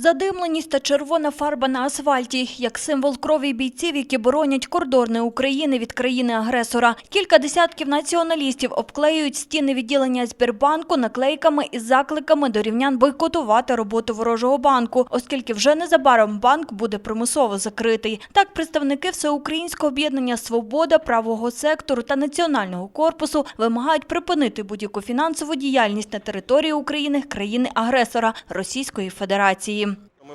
Задимленість та червона фарба на асфальті як символ крові бійців, які боронять кордони України від країни-агресора. Кілька десятків націоналістів обклеюють стіни відділення Збірбанку наклейками із закликами до рівнян бойкотувати роботу ворожого банку, оскільки вже незабаром банк буде примусово закритий. Так, представники Всеукраїнського об'єднання Свобода, правого сектору та національного корпусу вимагають припинити будь-яку фінансову діяльність на території України країни-агресора Російської Федерації.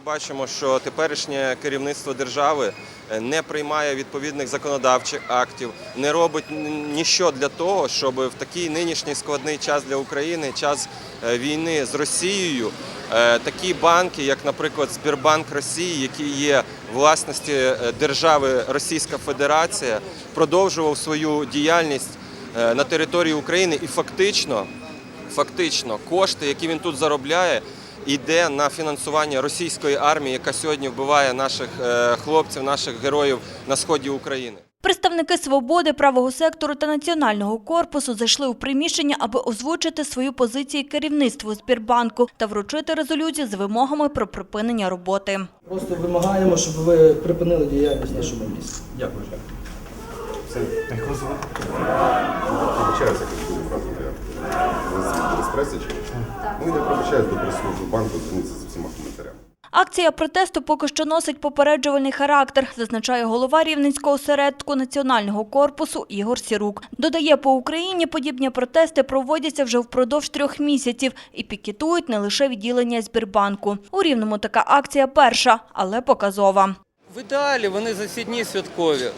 Бачимо, що теперішнє керівництво держави е, не приймає відповідних законодавчих актів, не робить н- ніщо для того, щоб в такий нинішній складний час для України, час е, війни з Росією, е, такі банки, як, наприклад, Збірбанк Росії, який є власності держави Російська Федерація, продовжував свою діяльність на території України. І фактично фактично кошти, які він тут заробляє, йде на фінансування російської армії, яка сьогодні вбиває наших е, хлопців, наших героїв на сході України. Представники свободи, правого сектору та національного корпусу зайшли у приміщення, аби озвучити свою позицію керівництву Збірбанку та вручити резолюцію з вимогами про припинення роботи. Просто вимагаємо, щоб ви припинили діяльність нашому місті. Дякую. Пробачаюся, я пробачаюсь до прес-служби банку, зверніться з всіма коментарями. Акція протесту поки що носить попереджувальний характер, зазначає голова Рівненського осередку національного корпусу Ігор Сірук. Додає, по Україні подібні протести проводяться вже впродовж трьох місяців і пікетують не лише відділення Збірбанку. У Рівному така акція перша, але показова. В ідеалі вони за ці дні святкові.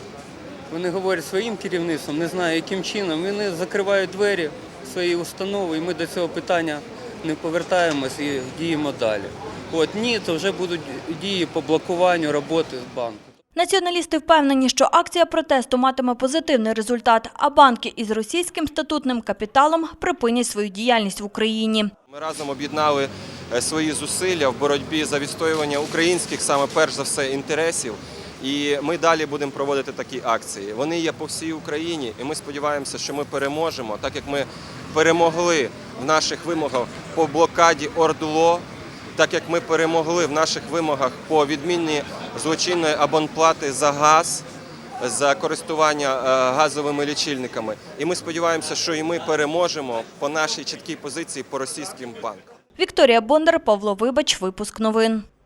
Вони говорять своїм керівництвом, не знаю яким чином. Вони закривають двері своєї установи, і ми до цього питання не повертаємось і діємо далі. От ні, то вже будуть дії по блокуванню роботи банку. Націоналісти впевнені, що акція протесту матиме позитивний результат, а банки із російським статутним капіталом припинять свою діяльність в Україні. Ми разом об'єднали е, свої зусилля в боротьбі за відстоювання українських, саме перш за все, інтересів. І ми далі будемо проводити такі акції. Вони є по всій Україні, і ми сподіваємося, що ми переможемо, так як ми перемогли в наших вимогах по блокаді Ордло, так як ми перемогли в наших вимогах по відмінні злочинної абонплати за газ. За користування е, газовими лічильниками, і ми сподіваємося, що і ми переможемо по нашій чіткій позиції по російським банкам. Вікторія Бондар, Павло Вибач, випуск новин.